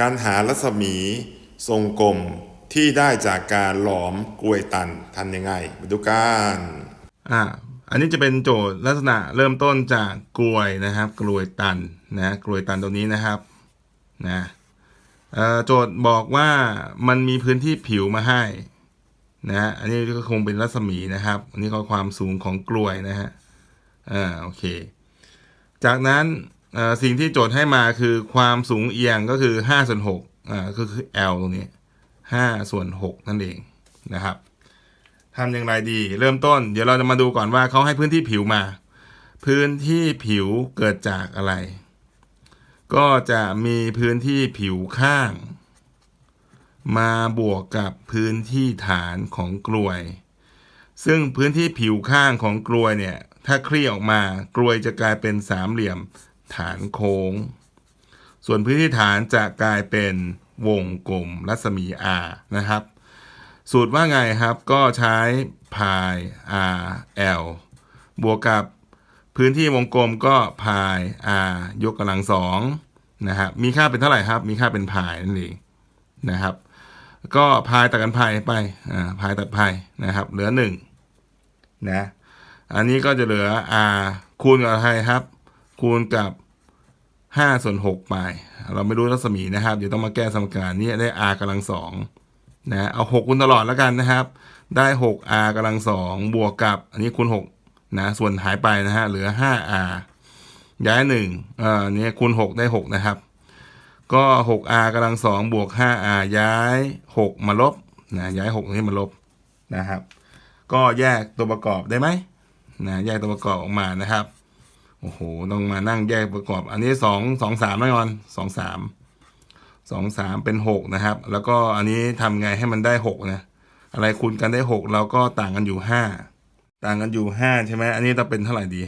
การหารัศมีทรงกลมที่ได้จากการหลอมกลวยตันทำยังไงมาดูกันอ่าอันนี้จะเป็นโจทย์ลักษณะเริ่มต้นจากกลวยนะครับ กลวยตันนะกลวยตันตรงนี้นะครับนะโจทย์บอกว่ามันมีพื้นที่ผิวมาให้นะอันนี้ก็คงเป็นรัศมีนะครับ อันนี้ก็ความสูงของกลวยนะฮะอ่าโอเค จากนั้น สิ่งที่โจทย์ให้มาคือความสูงเอียงก็คือ5ส่วน6อ่าก็คือ L ตรงนี้5ส่วน6นั่นเองนะครับทำอย่างไรดี เริ่มต้น เดี๋ยวเราจะมาดูก่อนว่าเขาให้พื้นที่ผิวมา พื้นที่ผิวเกิดจากอะไร ก็จะมีพื้นที่ผิวข้าง มาบวกกับพื้นที่ฐานของกลวย ซึ่งพื้นที่ผิวข้างของกลวยเนี่ยถ้าคลี่ออกมากลวยจะกลายเป็นสามเหลี่ยม ฐานโค้ง ส่วนพื้นที่ฐานจะกลายเป็นวงกลมรัศมี R นะครับ สูตรว่าไงครับก็ใช้พาย r l บวกกับพื้นที่วงกลมก็พาย r ยกกำลังสองนะครับมีค่าเป็นเท่าไหร่ครับ มีค่าเป็นพายนั่นเองนะครับ ก็พายตัดกันพายไปอ่าพายตัดพายนะครับ เหลือหนึ่งนะ อันนี้ก็จะเหลือ r คูณกับอะไรครับ คูณกับ 5ส่วน6ไป เราไม่รู้รัศมีนะครับ เดี๋ยวต้องมาแก้สมการนี้ได้ r กำลังสองนะเอา6คูณตลอดแล้วกันนะครับ ได้ 6r กำลังสองบวกกับ อันนี้คูณ6นะส่วนหายไปนะฮะเหลือ 5r ย้าย1เอ่อเนี่ยคูณ6ได้6นะครับ ก็ 6r กำลังสองบวก 5r ย้าย6มาลบนะย้าย6นี้มาลบนะครับ ก็แยกตัวประกอบได้ไหมนะแยกตัวประกอบออกมานะครับ โอ้โห ต้องมานั่งแยกประกอบ อันนี้2 2 3แน่นอน2 3สองสามเป็นหกนะครับ แล้วก็อันนี้ทำไงให้มันได้หกนะ อะไรคูณกันได้หกเราก็ต่างกันอยู่ห้าต่างกันอยู่ห้าใช่ไหมอันนี้ต้องเป็นเท่าไหร่ดี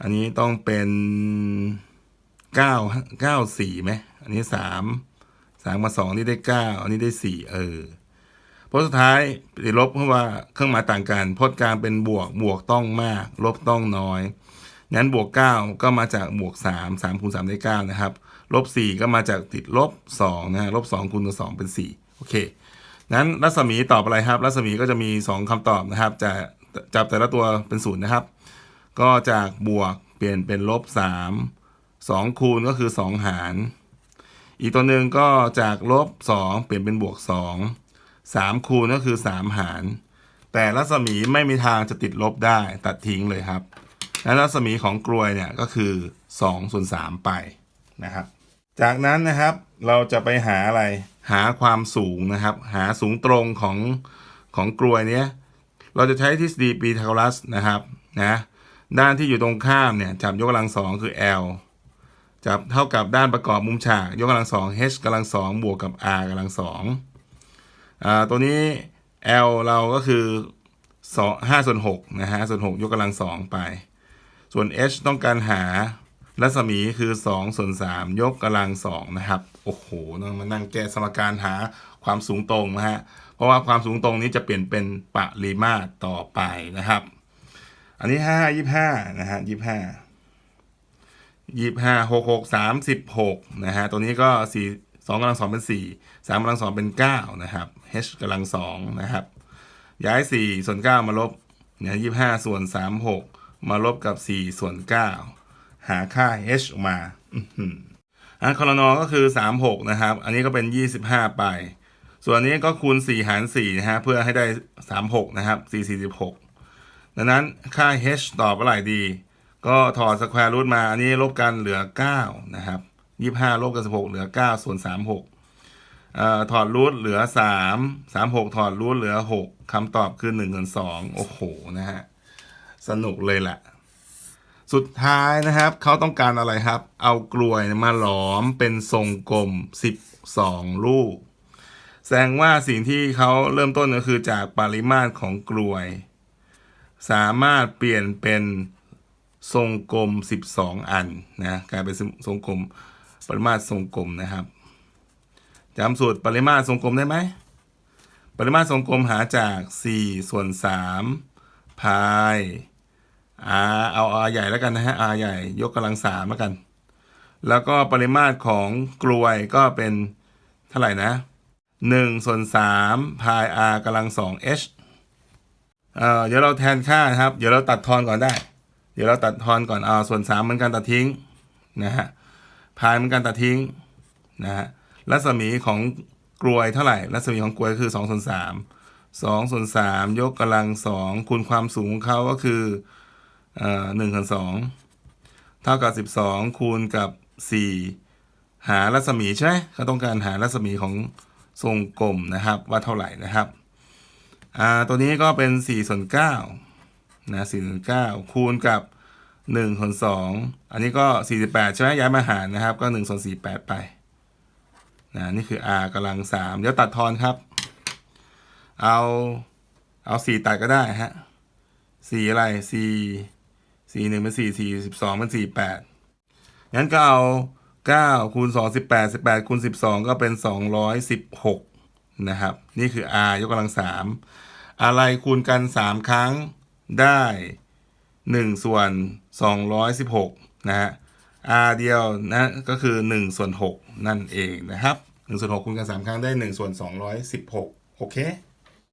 อันนี้ต้องเป็นเก้าเก้าสี่ไหมอันนี้สามสามมาสองนี่ได้เก้าอันนี้ได้สี่เออ เพราะสุดท้ายติดลบเพราะว่าเครื่องหมายต่างกันพจน์กลางเป็นบวกบวกต้องมาก ลบต้องน้อยงั้นบวกเก้าก็มาจากบวกสามสามคูณสามได้เก้านะครับลบสี่ก็มาจากติดลบสองนะฮะลบสองคูณกับสองเป็นสี่โอเคนั้นรัศมีตอบอะไรครับ รัศมีก็จะมีสองคำตอบนะครับ จะจับแต่ละตัวเป็นศูนย์นะครับ ก็จากบวกเปลี่ยนเป็นลบสามสองคูณก็คือสองหาร อีกตัวหนึ่งก็จากลบสองเปลี่ยนเป็นบวกส สามคูณก็คือสามหาร แต่รัศมีไม่มีทางจะติดลบได้ตัดทิ้งเลยครับนั้นรัศมีของกลวยเนี่ยก็คือ2ส่วน3ไปนะครับ จากนั้นนะครับเราจะไปหาอะไรหาความสูงนะครับ หาสูงตรงของของกลวยเนี้ยเราจะใช้ทฤษฎีปีทาโกรัสนะครับนะด้านที่อยู่ตรงข้ามเนี่ยจับยกกำลังสองคือ L จับเท่ากับด้านประกอบมุมฉาก ยกกำลังสอง h กำลังสองบวกกับ r กำลังสอง อ่าตัวนี้ L เราก็คือสองห้าส่วนหกนะฮะส่วนหกยกกำลังสองไป ส่วน h ต้องการหารัศมีคือ2ส่วน3ยกกำลังสองนะครับ โอ้โหต้องมานั่งแก้สมการหาความสูงตรงนะฮะ เพราะว่าความสูงตรงนี้จะเปลี่ยนเป็นปริมาตรต่อไปนะครับ อันนี้ห้ายี่ห้านะฮะยี่ห้ายี่ห้าหกหกสามสิบหกนะฮะ ตัวนี้ก็สี่ สองกำลังสองเป็นสี่สามกำลังสองเป็นเก้านะครับ h กำลังสองนะครับ ย้ายสี่ส่วนเก้ามาลบเนี่ยยี่ห้าส่วนสามหกมาลบกับสี่ส่วนเก้าหาค่า h ออกมาอันคอรนอก็คือสามหกนะครับ อันนี้ก็เป็นยี่สิบห้าไป ส่วนนี้ก็คูณสี่หารสี่นะฮะเพื่อให้ได้สามหกนะครับสี่สี่สิบหกดังนั้นค่า h ตอบอะไรดี ก็ถอดสแควร์รูทมา อันนี้ลบกันเหลือเก้านะครับ ยี่ห้าลบกับสิบหกเหลือเก้าส่วนสามหกถอดรูทเหลือสามสามหกถอดรูทเหลือหกคำตอบคือหนึ่งส่วนสองโอ้โหนะฮะ สนุกเลยแหละสุดท้ายนะครับ เขาต้องการอะไรครับ เอากลวยมาหลอมเป็นทรงกลม 12 ลูก แสดงว่าสิ่งที่เขาเริ่มต้นก็คือจากปริมาตรของกลวย สามารถเปลี่ยนเป็นทรงกลม 12 อันนะกลายเป็นทรงกลม ปริมาตรทรงกลมนะครับจำสูตรปริมาตรทรงกลมได้ไหม ปริมาตรทรงกลมหาจาก 4 ส่วน 3 พาย r เอา r ใหญ่แล้วกันนะฮะ r ใหญ่ยกกำลังสามแล้วกัน แล้วก็ปริมาตรของกลวยก็เป็นเท่าไหร่นะหนึ่งส่วนสามพาย r กำลังสอง h เออเดี๋ยวเราแทนค่านะครับ เดี๋ยวเราตัดทอนก่อนได้ เดี๋ยวเราตัดทอนก่อนเอาส่วนสามเหมือนกันตัดทิ้งนะฮะ พายเหมือนกันตัดทิ้งนะฮะรัศมีของกลวยเท่าไหร่ รัศมีของกลวยคือสองส่วนสามสองส่วนสามยกกำลังสองคูณความสูงของเขาก็คือเอ่อหนึ่งส่วนสองเท่ากับสิบสองคูณกับสี่หารัศมีใช่ไหมเขาต้องการหารัศมีของทรงกลมนะครับว่าเท่าไหร่นะครับอ่าตัวนี้ก็เป็นสี่ส่วนเก้านะสี่ส่วนเก้าคูณกับ หนึ่งส่วนสองอันนี้ก็สี่สิบแปดใช่ไหมย้ายมาหารนะครับ ก็หนึ่งส่วนสี่แปดไปนะนี่คือ r กำลังสามเดี๋ยวตัดทอนครับ เอาเอาสี่ตัดก็ได้ฮะสี่อะไรสี่สี่หนึ่งเป็นสี่สี่สิบสองเป็นสี่แปดงั้นก็เอาเก้าคูณสองสิบแปดสิบแปดคูณสิบสองก็เป็นสองร้อยสิบหกนะครับ นี่คือ r ยกกำลังสามอะไรคูณกันสามครั้งได้ หนึ่งส่วนสองร้อยสิบหกนะฮะ r เดียวนะก็คือหนึ่งส่วนหกนั่นเองนะครับหนึ่งส่วนหกคูณกันสามครั้งได้หนึ่งส่วนสองร้อยสิบหกโอเค